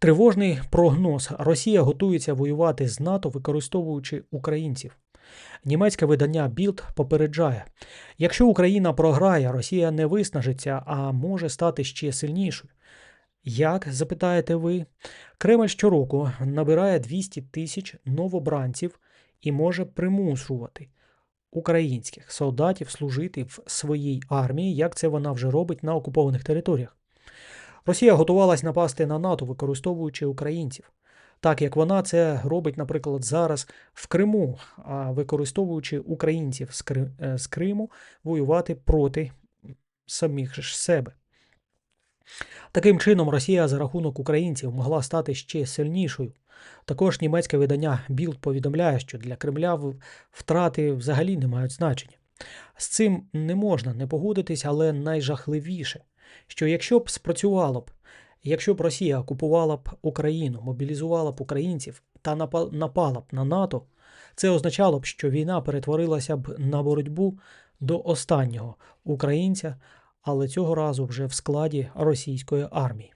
Тривожний прогноз: Росія готується воювати з НАТО, використовуючи українців. Німецьке видання Білд попереджає: якщо Україна програє, Росія не виснажиться, а може стати ще сильнішою. Як запитаєте ви? Кремль щороку набирає 200 тисяч новобранців і може примушувати українських солдатів служити в своїй армії, як це вона вже робить на окупованих територіях. Росія готувалась напасти на НАТО, використовуючи українців, так як вона це робить, наприклад, зараз в Криму, використовуючи українців е, з Криму воювати проти самих ж себе. Таким чином, Росія за рахунок українців могла стати ще сильнішою. Також німецьке видання Білд повідомляє, що для Кремля втрати взагалі не мають значення. З цим не можна не погодитись, але найжахливіше, що якщо б спрацювало б, якщо б Росія окупувала б Україну, мобілізувала б українців та напала б на НАТО, це означало б, що війна перетворилася б на боротьбу до останнього українця, але цього разу вже в складі російської армії.